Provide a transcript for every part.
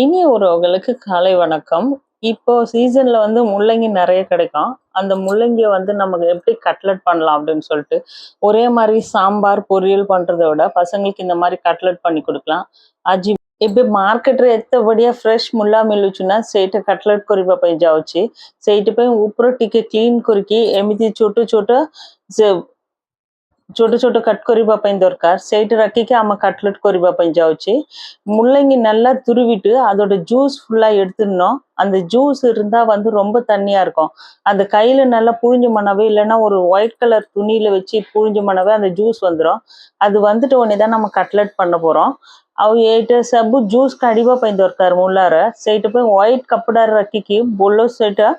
இனி உறவுகளுக்கு காலை வணக்கம். இப்போ சீசன்ல வந்து முள்ளங்கி நிறைய கிடைக்கும். அந்த முள்ளங்கிய வந்து நமக்கு எப்படி கட்லெட் பண்ணலாம் அப்படின்னு சொல்லிட்டு ஒரே மாதிரி சாம்பார் பொரியல் பண்றதை விட பசங்களுக்கு இந்த மாதிரி கட்லெட் பண்ணி கொடுக்கலாம். அஜி ఇప్పుడు మార్కెట్ ఎత్తబడియా ఫ్రెష్ ముల్లా మిల్లుచున్న సేట కట్లెట్ కొరిప పై జావచ్చు సేటిపై ఉప్పుడు టికెట్ క్లీన్ కొరికి ఎమిది சுட்டு చుట్టూ ଛୋଟ ଛୋଟ ସେ ଛୋଟ ଛୋଟ କଟ୍ କରିବା ପାଇଁ ଦରକାର ସେଇଠି ରଖିକି ଆମେ கட்லெட் କରିବା ପାଇଁ ଯାଉଛି முள்ளங்கி நல்லா துருவிட்டு அதோட ஜூஸ் ஃபுல்லா எடுத்துடணும் அந்த ஜூஸ் இருந்தா வந்து ரொம்ப தண்ணியா இருக்கும் அந்த கையில நல்லா புழிஞ்சு மணவே இல்லைன்னா ஒரு ஒயிட் கலர் துணியில வச்சு புழிஞ்சு மணவே அந்த ஜூஸ் வந்துடும் அது வந்துட்ட உடனே தான் நம்ம கட்லெட் பண்ண போறோம் ଆଉ ଏଇଟା ସବୁ ଜୁସ୍ କାଢିବା ପାଇଁ ଦରକାର ମୂଳାର ସେଇଟା ପାଇଁ ହ୍ୱାଇଟ୍ କପଡାରେ ରଖିକି ବୋଲ ସେଇଟା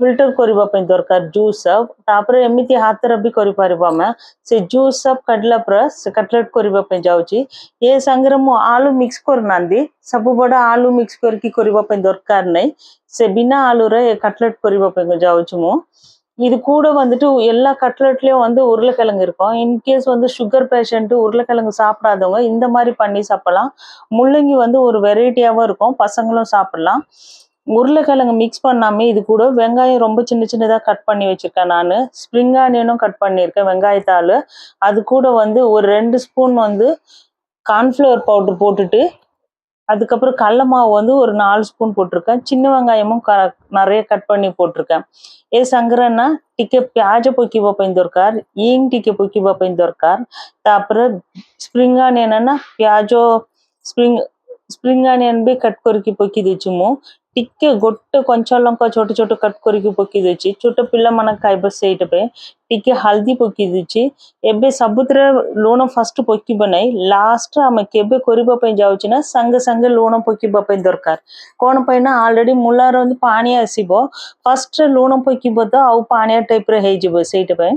ଫିଲ୍ଟର କରିବା ପାଇଁ ଦରକାର ଜୁସ୍ ସବ୍ ତାପରେ ଏମିତି ହାତରେ ବି କରିପାରିବୁ ଆମେ ସେ ଜୁସ୍ ସବ୍ କାଢିଲା ପରେ ସେ କଟଲେଟ୍ କରିବା ପାଇଁ ଯାଉଛି ଏ ସାଙ୍ଗରେ ମୁଁ ଆଳୁ ମିକ୍ସ କରିନାହାନ୍ତି ସବୁବେଳେ ଆଳୁ ମିକ୍ସ କରିକି କରିବା ପାଇଁ ଦରକାର ନାହିଁ ସେ ବିନା ଆଳୁରେ ଏ କଟଲେଟ୍ କରିବା ପାଇଁ ଯାଉଛି ମୁଁ இது கூட வந்துட்டு எல்லா கட்லெட்லயும் வந்து உருளைக்கிழங்கு இருக்கும் இன்கேஸ் வந்து சுகர் பேஷண்ட் உருளைக்கிழங்கு சாப்பிடாதவங்க இந்த மாதிரி பண்ணி சாப்பிடலாம் முள்ளங்கி வந்து ஒரு வெரைட்டியாவும் இருக்கும் பசங்களும் சாப்பிடலாம் உருளைக்கிழங்கு மிக்ஸ் பண்ணாம இது கூட வெங்காயம் ரொம்ப சின்ன சின்னதா கட் பண்ணி வச்சிருக்கேன் நான் ஸ்ப்ரிங் ஆனியனும் கட் பண்ணியிருக்கேன் வெங்காயத்தாள் அது கூட வந்து ஒரு ரெண்டு ஸ்பூன் வந்து கார்ன்ஃப்ளவர் பவுடர் போட்டுட்டு அதுக்கப்புறம் கடல மாவு வந்து ஒரு நாலு ஸ்பூன் போட்டிருக்கேன் சின்ன வெங்காயமும் க நிறைய கட் பண்ணி போட்டிருக்கேன் ଏ ସାଙ୍ଗରେ ନା ଟିକେ ପିଆଜ ପକେଇବା ପାଇଁ ଦରକାର ଇଙ୍ଗ ଟିକେ ପକେଇବା ପାଇଁ ଦରକାର ତାପରେ ସ୍ପ୍ରିଙ୍ଗ ଅନିୟନ ନା ପିଆଜ ସ୍ପ୍ରିଙ୍ଗ স্প্রিং আনিয়ন ବି କଟ୍ କରିକି ପକେଇ ଦେଇଛି ମୁଁ ଟିକେ ଗୋଟେ କଞ୍ଚା ଲଙ୍କା ଛୋଟ ଛୋଟ କଟ୍ କରିକି ପକେଇ ଦେଇଛି ଛୋଟ ପିଲାମାନଙ୍କ ଖାଇବ ସେଇଟା ପାଇଁ ଟିକେ ହଳଦୀ ପକେଇ ଦେଇଛି ଏବେ ସବୁଥିରେ ଲୁଣ ଫାର୍ଷ୍ଟ ପକେଇବ ନାହିଁ ଲାଷ୍ଟରେ ଆମେ କେବେ କରିବା ପାଇଁ ଯାଉଛି ନା ସାଙ୍ଗେ ସାଙ୍ଗେ ଲୁଣ ପକେଇବା ପାଇଁ ଦରକାର କ'ଣ ପାଇଁ ନା ଅଲରେଡ଼ି ମୂଳାର ପାଣି ଆସିବ ଫାର୍ଷ୍ଟରେ ଲୁଣ ପକେଇବ ତ ଆଉ ପାଣିଆ ଟାଇପ୍ର ହେଇଯିବ ସେଇଟା ପାଇଁ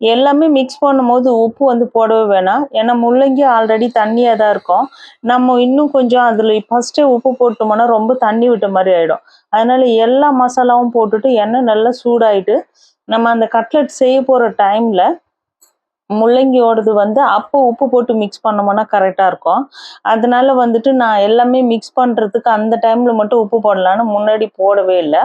எல்லாமே மிக்ஸ் பண்ணும்போது உப்பு வந்து போடவே வேணாம். ஏன்னா முள்ளங்கி ஆல்ரெடி தண்ணியாக தான் இருக்கும். நம்ம இன்னும் கொஞ்சம் அதில் ஃபஸ்ட்டே உப்பு போட்டோம்னா ரொம்ப தண்ணி விட்ட மாதிரி ஆகிடும் அதனால எல்லா மசாலாவும் போட்டுட்டு எண்ணெய் நல்லா சூடாயிட்டு நம்ம அந்த கட்லெட் செய்ய போகிற டைமில் முள்ளங்கியோடது வந்து அப்போ உப்பு போட்டு மிக்ஸ் பண்ணோம்னா கரெக்டாக இருக்கும். அதனால வந்துட்டு நான் எல்லாமே மிக்ஸ் பண்ணுறதுக்கு அந்த டைமில் மட்டும் உப்பு போடலான்னு முன்னாடி போடவே இல்லை.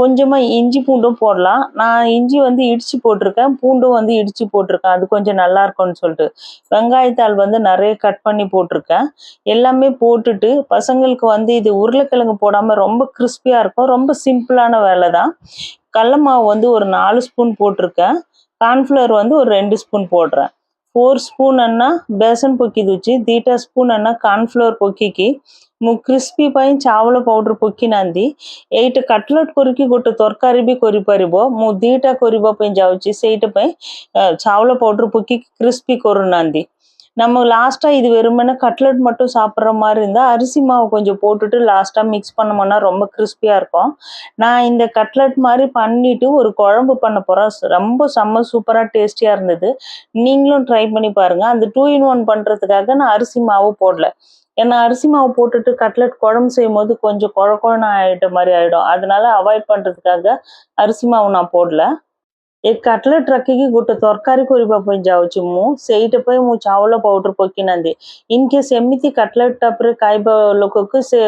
கொஞ்சமாக இஞ்சி பூண்டும் போடலாம். நான் இஞ்சி வந்து இடிச்சு போட்டிருக்கேன். பூண்டும் வந்து இடித்து போட்டிருக்கேன். அது கொஞ்சம் நல்லா இருக்கும்னு சொல்லிட்டு. வெங்காயத்தாள் வந்து நிறைய கட் பண்ணி போட்டிருக்கேன். எல்லாமே போட்டுட்டு பசங்களுக்கு வந்து இது உருளைக்கிழங்கு போடாமல் ரொம்ப கிறிஸ்பியாக இருக்கும். ரொம்ப சிம்பிளான வேலை தான் கடல மாவு வந்து ஒரு நாலு ஸ்பூன் போட்டிருக்கேன். கார்ன்ஃப்ளவர் வந்து ஒரு ரெண்டு ஸ்பூன் போடுறேன் ஃபோர் ஸ்பூன் అన్నా బేసన్ పొక్కి దుచ్చి దీటా స్పూన్ అన్నా కార్న్ఫ్లవర్ పొక్కికి ಕ್ರಿಸ್ಪಿ ಪೈ ಚಾವಳ ಪೌಡ್ರ್ ಪೊಕ್ಕಿನಂದಿ ಏಟ್ ಕಟ್ಲೆಟ್ ಕೊರಿಕಿ ಗೊಟ್ಟು ತರಕಾರಿ ಬಿ ಕೊರಿಪರಿಬ ಮು ದೀಟ ಕೊರಿಬ ಪೈ ಜಾವುಚಿ ಸೇಟ ಪೈ ಚಾವಳ ಪೌಡ್ರ್ ಪೊಕ್ಕಿକି ಕ್ರಿಸ್ಪಿ ಕೊರುನಂದಿ நம்ம லாஸ்ட்டாக இது வெறுமனே கட்லெட் மட்டும் சாப்பிட்ற மாதிரி இருந்தால் அரிசி மாவு கொஞ்சம் போட்டுட்டு லாஸ்ட்டாக மிக்ஸ் பண்ணோம்னா ரொம்ப கிறிஸ்பியாக இருக்கும். நான் இந்த கட்லெட் மாதிரி பண்ணிவிட்டு ஒரு குழம்பு பண்ண போகிறேன் ரொம்ப செம்ம சூப்பராக டேஸ்டியாக இருந்தது. நீங்களும் ட்ரை பண்ணி பாருங்கள் அந்த டூ இன் ஒன் பண்ணுறதுக்காக நான் அரிசி மாவு போடல. ஏன்னா அரிசி மாவு போட்டுட்டு கட்லெட் குழம்பு செய்யும் போது கொஞ்சம் குழ குழன்னு ஆகிட்ட மாதிரி ஆகிடும் அதனால அவாய்ட் பண்ணுறதுக்காக அரிசி மாவு நான் போடல. ଏ କାଟଲେଟ୍ ରଖିକି ଗୋଟେ ତରକାରୀ କରିବା ପାଇଁ ଯାଉଛି ମୁଁ ସେଇଟା ପାଇଁ ମୁଁ ଚାଉଳ ପାଉଡର ପକେଇନାହାନ୍ତି ଇନ୍ କେସ୍ ଏମିତି କାଟଲେଟ୍ ଟାଇପ୍ରେ ଖାଇବା ଲୋକକୁ ସେ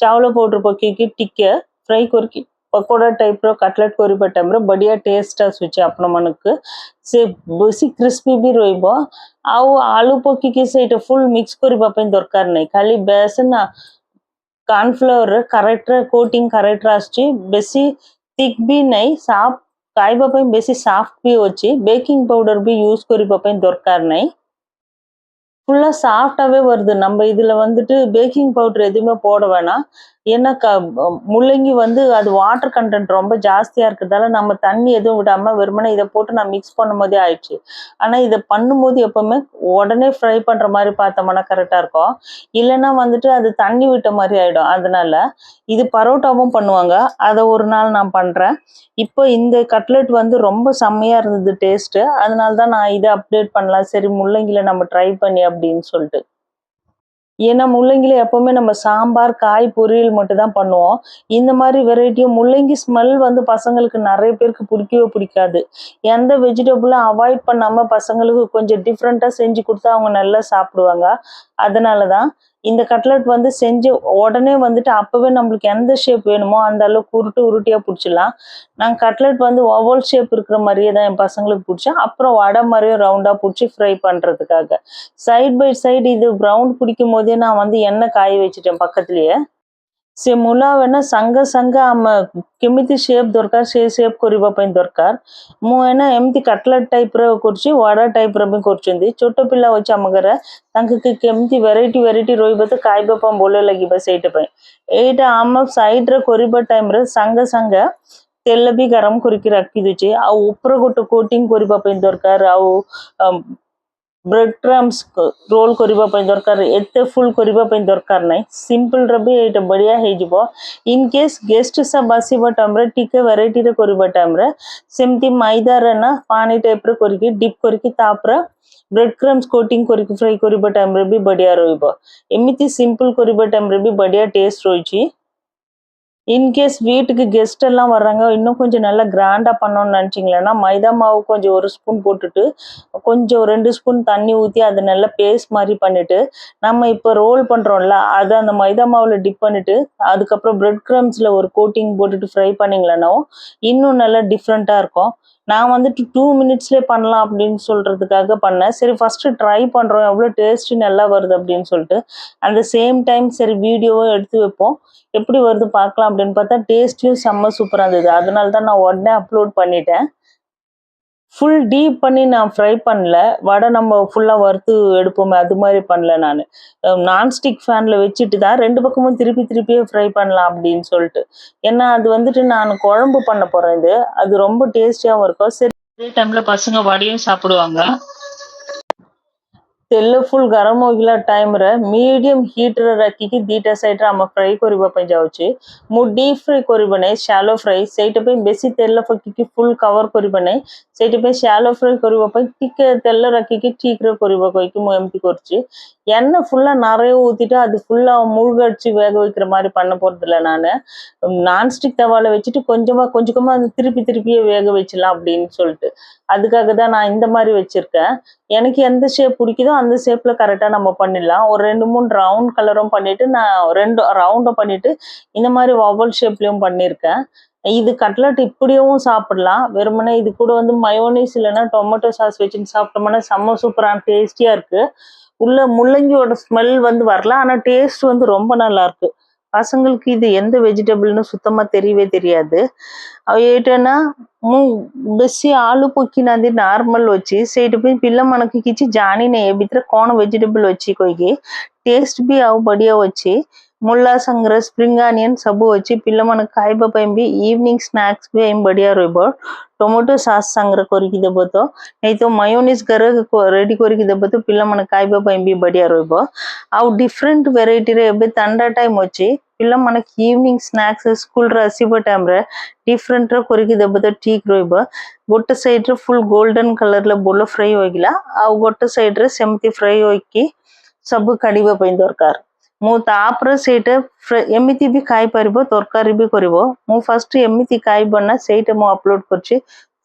ଚାଉଳ ପାଉଡର ପକେଇକି ଟିକେ ଫ୍ରାଏ କରିକି ପକୋଡ଼ା ଟାଇପ୍ର କାଟଲେଟ୍ କରିବା ଟାଇମ୍ରେ ବଢ଼ିଆ ଟେଷ୍ଟ ଆସୁଛି ଆପଣମାନଙ୍କୁ ସେ ବେଶୀ କ୍ରିସ୍ପି ବି ରହିବ ଆଉ ଆଳୁ ପକେଇକି ସେଇଟା ଫୁଲ୍ ମିକ୍ସ କରିବା ପାଇଁ ଦରକାର ନାହିଁ ଖାଲି ବେସନ କର୍ଣ୍ଣଫ୍ଲୋରରେ କରେକ୍ଟରେ କୋଟିଂ କରେକ୍ଟରେ ଆସୁଛି ବେଶୀ ଥିକ୍ ବି ନାହିଁ ସାଫ୍ ଖାଇବା ପାଇଁ ବେଶୀ ସାଫ୍ଟ ବି ଅଛି பேக்கிங் பவுடர் பி யூஸ் କରିବା ପାଇଁ ଦରକାର ନାହିଁ ஃபுல்லா சாஃப்டாவே வருது நம்ம இதுல வந்துட்டு பேக்கிங் பவுடர் எதுவுமே போட வேணாம் ஏன்னா க முள்ளங்கி வந்து அது வாட்டர் கண்டென்ட் ரொம்ப ஜாஸ்தியா இருக்கிறதால நம்ம தண்ணி எதுவும் விடாம வெறுமனே இதை போட்டு நான் மிக்ஸ் பண்ணும் போதே ஆயிடுச்சு. ஆனா இதை பண்ணும்போது எப்பவுமே உடனே ஃப்ரை பண்ற மாதிரி பார்த்தோம்னா கரெக்டா இருக்கும். இல்லைன்னா வந்துட்டு அது தண்ணி விட்ட மாதிரி ஆயிடும். அதனால இது பரோட்டாவும் பண்ணுவாங்க. அதை ஒரு நாள் நான் பண்றேன். இப்போ இந்த கட்லெட் வந்து ரொம்ப செம்மையா இருந்தது டேஸ்ட் அதனால தான் நான் இதை அப்டேட் பண்ணலாம். சரி முள்ளங்கியில் நம்ம ட்ரை பண்ணி அப்படின்னு சொல்லிட்டு. ஏன்னா முள்ளங்கில எப்பவுமே நம்ம சாம்பார் காய் பொரியல் மட்டும் தான் பண்ணுவோம். இந்த மாதிரி வெரைட்டியும் முள்ளங்கி ஸ்மெல் வந்து பசங்களுக்கு நிறைய பேருக்கு பிடிக்கவே பிடிக்காது. எந்த வெஜிடபிளும் அவாய்ட் பண்ணாம பசங்களுக்கு கொஞ்சம் டிஃப்ரெண்ட்டாக செஞ்சு கொடுத்தா அவங்க நல்லா சாப்பிடுவாங்க. அதனால தான் இந்த கட்லெட் வந்து செஞ்சு உடனே வந்துட்டு அப்போவே நம்மளுக்கு எந்த ஷேப் வேணுமோ அந்த அளவுக்கு உருட்டு உருட்டியாக பிடிச்சிடலாம். நான் கட்லெட் வந்து ஓவல் ஷேப் இருக்கிற மாதிரியே தான் என் பசங்களுக்கு பிடிச்சேன். அப்புறம் வடை மாதிரியும் ரவுண்டாக பிடிச்சி ஃப்ரை பண்ணுறதுக்காக சைட் பை சைடு இது ப்ரௌன் பிடிக்கும் போதே நான் வந்து எண்ணெய் காய வச்சுட்டேன் பக்கத்துலேயே. ସେ ମୂଲା ଏନା ସାଙ୍ଗେ ସାଙ୍ଗେ ଆମେ କେମିତି ସେପ୍ ଦରକାର ସେ ସେପ୍ କରିବା ପାଇଁ ଦରକାର ମୁଁ ଏନା ଏମିତି କାଟଲେଟ୍ ଟାଇପ୍ର କରୁଛି ୱାଡ଼ା ଟାଇପ୍ର ବି କରୁଛନ୍ତି ଛୋଟ ପିଲା ଅଛି ଆମ ଘରେ ତାଙ୍କୁ କି କେମିତି ଭେରାଇଟି ଭେରାଇଟି ରହିବ ତ ଖାଇବା ପାଇଁ ଭଲ ଲାଗିବ ସେଇଟା ପାଇଁ ଏଇଟା ଆମ ସାଇଡ଼୍ରେ କରିବା ଟାଇମ୍ରେ ସାଙ୍ଗେ ସାଙ୍ଗେ ତେଲ ବି ଗରମ କରିକି ରଖିଦେଉଛି ଆଉ ଉପରେ ଗୋଟେ କୋଟିଂ କରିବା ପାଇଁ ଦରକାର ଆଉ ବ୍ରେଡ୍ କ୍ରମ୍ସ ରୋଲ୍ କରିବା ପାଇଁ ଦରକାର ଏତେ ଫୁଲ୍ କରିବା ପାଇଁ ଦରକାର ନାହିଁ ସିମ୍ପଲ୍ରେ ବି ଏଇଟା ବଢ଼ିଆ ହେଇଯିବ ଇନ୍ କେସ୍ ଗେଷ୍ଟ ସବୁ ଆସିବା ଟାଇମ୍ରେ ଟିକେ ଭେରାଇଟିରେ କରିବା ଟାଇମ୍ରେ ସେମିତି ମଇଦାରେ ନା ପାଣି ଟାଇପ୍ର କରିକି ଡିପ୍ କରିକି ତାପରେ ବ୍ରେଡ୍ କ୍ରମ୍ସ କୋଟିଂ କରିକି ଫ୍ରାଇ କରିବା ଟାଇମ୍ରେ ବି ବଢ଼ିଆ ରହିବ ଏମିତି ସିମ୍ପଲ୍ କରିବା ଟାଇମ୍ରେ ବି ବଢ଼ିଆ ଟେଷ୍ଟ ରହିଛି இன்கேஸ் வீட்டுக்கு கெஸ்ட் எல்லாம் வர்றாங்க இன்னும் கொஞ்சம் நல்லா கிராண்டாக பண்ணணும்னு நினச்சிங்களேன்னா மைதா மாவு கொஞ்சம் ஒரு ஸ்பூன் போட்டுட்டு கொஞ்சம் ரெண்டு ஸ்பூன் தண்ணி ஊற்றி அதை நல்லா பேஸ்ட் மாதிரி பண்ணிட்டு நம்ம இப்போ ரோல் பண்ணுறோம்ல அதை அந்த மைதா மாவில் டிப் பண்ணிட்டு அதுக்கப்புறம் ப்ரெட் க்ரம்ஸில் ஒரு கோட்டிங் போட்டுட்டு ஃப்ரை பண்ணிங்களேன்னா இன்னும் நல்லா டிஃப்ரெண்ட்டாக இருக்கும். நான் வந்துட்டு டூ மினிட்ஸ்லேயே பண்ணலாம் அப்படின்னு சொல்கிறதுக்காக பண்ணேன். சரி ஃபஸ்ட்டு ட்ரை பண்ணுறோம் எவ்வளோ டேஸ்ட்டு நல்லா வருது அப்படின்னு சொல்லிட்டு. அந்த சேம் டைம் சரி வீடியோவும் எடுத்து வைப்போம். எப்படி வருது பார்க்கலாம் அப்படின்னு பார்த்தா டேஸ்ட்டும் செம்ம சூப்பராக இருந்தது. அதனால தான் நான் உடனே அப்லோட் பண்ணிட்டேன். ஃபுல் டீப் பண்ணி நான் ஃப்ரை பண்ணல. வடை நம்ம ஃபுல்லாக வறுத்து எடுப்போமே அது மாதிரி பண்ணல நான். நான்ஸ்டிக் ஃபேனில் வச்சுட்டு தான் ரெண்டு பக்கமும் திருப்பி திருப்பியே ஃப்ரை பண்ணலாம் அப்படின்னு சொல்லிட்டு. ஏன்னா அது வந்துட்டு நான் குழம்பு பண்ண போகிறேன் இது. அது ரொம்ப டேஸ்டியாகவும் இருக்கும். சரி அதே டைமில் பசங்க வடையும் சாப்பிடுவாங்க. ତେଲ ଫୁଲ୍ ଗରମ ହୋଇଗଲା ଟାଇମ୍ରେ ମିଡ଼ିୟମ୍ ହିଟ୍ରେ ରଖିକି ଦୁଇଟା ସାଇଡ଼୍ରେ ଆମେ ଫ୍ରାଏ କରିବା ପାଇଁ ଯାଉଛି ମୁଁ ଡିପ୍ ଫ୍ରାଏ କରିବା ନାହିଁ ସ୍ୟାଲୋ ଫ୍ରାଏ ସେଇଟା ପାଇଁ ବେଶୀ ତେଲ ପକେଇକି ଫୁଲ୍ କଭର୍ କରିବା ନାହିଁ ସେଇଥିପାଇଁ ସ୍ୟାଲୋ ଫ୍ରାଏ କରିବା ପାଇଁ ଟିକେ ତେଲ ରଖିକି ଠିକ୍ରେ କରିବା କହିକି ମୁଁ எம்டி କରୁଛି எண்ணெய் ஃபுல்லாக நிறைய ஊற்றிட்டு அது ஃபுல்லாக மூழ்கடிச்சு வேக வைக்கிற மாதிரி பண்ண போகிறதில்ல நான் நான்ஸ்டிக் தவாவில் வச்சுட்டு கொஞ்சமாக கொஞ்சமாக அந்த திருப்பி திருப்பியே வேக வச்சிடலாம் அப்படின்னு சொல்லிட்டு அதுக்காக தான் நான் இந்த மாதிரி வச்சுருக்கேன் எனக்கு எந்த ஷேப் பிடிக்குதோ அந்த ஷேப்பில் கரெக்டாக நம்ம பண்ணிடலாம். ஒரு ரெண்டு மூணு ரவுண்ட் கலரும் பண்ணிவிட்டு நான் ரெண்டு ரவுண்டும் பண்ணிவிட்டு இந்த மாதிரி வவல் ஷேப்லேயும் பண்ணியிருக்கேன். இது கட்லட் இப்படியும் சாப்பிடலாம். வெறுமனே இது கூட வந்து மயோனிஸ் இல்லைன்னா டொமேட்டோ சாஸ் வச்சுன்னு சாப்பிட்டோம்னா செம்ம சூப்பரான டேஸ்டியாக இருக்குது உள்ள முள்ளங்கியோட ஸ்மெல் வந்து வரல. ஆனால் டேஸ்ட் வந்து ரொம்ப நல்லா இருக்கு. பசங்களுக்கு இது எந்த வெஜிடபிள்னு சுத்தமாக தெரியவே தெரியாது అవి ఏంటన్నా బెస్సి ఆలు పొక్కినది నార్మల్ వచ్చి సైడ్ పోయి పిల్ల మనకి ఇచ్చి జానినే బిత్ర కోణ వెజిటబుల్ వచ్చి కొయ్యి టేస్ట్ బి అవు బడియా వచ్చి ముల్లా సంగ్ర స్ప్రింగ్ ఆనియన్ సబ్బు వచ్చి పిల్ల మన కాయిబ పెంబి ఈవినింగ్ ಸ್ನಾಕ್ಸ್ ಬಿ ಐಮ್ ಬಡಿಯಾ ರೋಬೋಟ್ ಟೊಮೊಟೊ ಸಾಸ್ ಸಂಗ್ರ ಕೊರಿಕಿದ ಬತ್ತು ನೈತು ಮಯೋನಿಸ್ ಗರ ರೆಡಿ ಕೊರಿಕಿದ ಬತ್ತು ಪಿಲ್ಲ ಮನ ಕಾಯ್ಬ ಬೈಂಬಿ ಬಡಿಯಾ ರೋಬೋ ಅವು ಡಿಫ್ರೆಂಟ್ ವೆರೈಟಿ ರೇ ಎಬ್ಬೆ ತಂಡ ಟೈಮ್ ವಚ್ಚಿ ಪಿಲ್ಲ మనకి ఈవినింగ్ స్నాక్స్ స్కూల్ ర అసిబ టైమ్ ర ಡಿಫ್ರೆಂಟ್ ರ ಕೊರಿಕಿದ ಬತ್ತು ಟೀಕ್ ರೋಯ್ಬ ಗೊಟ್ಟ ಸೈಡ್ ರ ಫುಲ್ ಗೋಲ್ಡನ್ ಕಲರ್ ಲ ಬೊಲ್ಲ ಫ್ರೈ ಹೋಗಿಲ್ಲ ಅವು ಗೊಟ್ಟ ಸೈಡ್ ರ ಸೆಮತಿ ಫ್ರೈ ಹೋಗಿ ಸಬ್ಬು ಕಡಿಬ ಬೈಂದೋರ್ಕಾರ್ ମୁଁ ତାପରେ ସେଇଟା ଏମିତି ବି ଖାଇପାରିବ ତରକାରୀ ବି କରିବ ମୁଁ ଫାଷ୍ଟ ଏମିତି ଖାଇବ ନା ସେଇଟା ମୁଁ ଅପଲୋଡ କରିଛି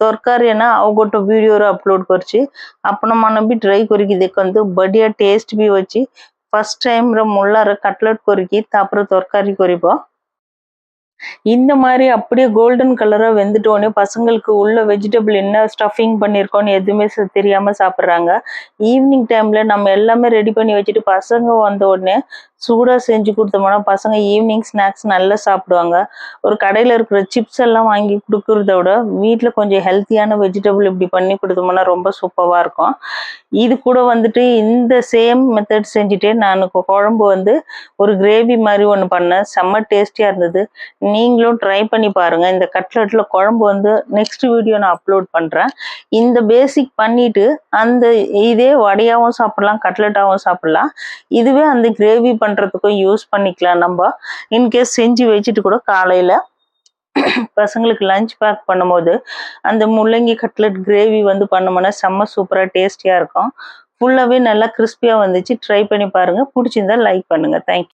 ତରକାରୀ ନା ଆଉ ଗୋଟେ ଭିଡ଼ିଓରେ ଅପଲୋଡ କରିଛି ଆପଣମାନେ ବି ଟ୍ରାଏ କରିକି ଦେଖନ୍ତୁ ବଢ଼ିଆ ଟେଷ୍ଟ ବି ଅଛି ஃபர்ஸ்ட் டைம்ல முள்ளார கட்லட் கொறுக்கி அப்புறம் தரக்காரி கொறிப்போம் இந்த மாதிரி அப்படியே கோல்டன் கலராக வெந்துட்டோன்னே பசங்களுக்கு உள்ள வெஜிடபிள் என்ன ஸ்டஃபிங் பண்ணியிருக்கோன்னு எதுவுமே தெரியாமல் சாப்பிட்றாங்க ஈவினிங் டைமில் நம்ம எல்லாமே ரெடி பண்ணி வச்சுட்டு பசங்க வந்த உடனே சூடாக செஞ்சு கொடுத்தோம்னா பசங்க ஈவினிங் ஸ்நாக்ஸ் நல்லா சாப்பிடுவாங்க. ஒரு கடையில் இருக்கிற சிப்ஸ் எல்லாம் வாங்கி கொடுக்குறத விட வீட்டில் கொஞ்சம் ஹெல்த்தியான வெஜிடபிள் இப்படி பண்ணி கொடுத்தோம்னா ரொம்ப சூப்பராக இருக்கும். இது கூட வந்துட்டு இந்த சேம் மெத்தட் செஞ்சுட்டே நான் குழம்பு வந்து ஒரு கிரேவி மாதிரி ஒன்று பண்ணேன். செம்ம டேஸ்டியாக இருந்தது. நீங்களும் ட்ரை பண்ணி பாருங்கள் இந்த கட்லெட்டில் குழம்பு வந்து நெக்ஸ்ட் வீடியோ நான் அப்லோட் பண்ணுறேன் இந்த பேசிக் பண்ணிவிட்டு அந்த இதே வடையாகவும் சாப்பிட்லாம் கட்லெட்டாகவும் சாப்பிட்லாம். இதுவே அந்த கிரேவி பண்ணுறதுக்கும் யூஸ் பண்ணிக்கலாம் நம்ம. இன்கேஸ் செஞ்சு வச்சுட்டு கூட காலையில் பசங்களுக்கு லஞ்ச் பேக் பண்ணும்போது அந்த முள்ளங்கி கட்லட் கிரேவி வந்து பண்ணோம்னா செம்ம சூப்பராக டேஸ்டியாக இருக்கும். ஃபுல்லாகவே நல்லா கிறிஸ்பியாக வந்துச்சு. ட்ரை பண்ணி பாருங்கள் பிடிச்சிருந்தா லைக் பண்ணுங்கள் தேங்க்யூ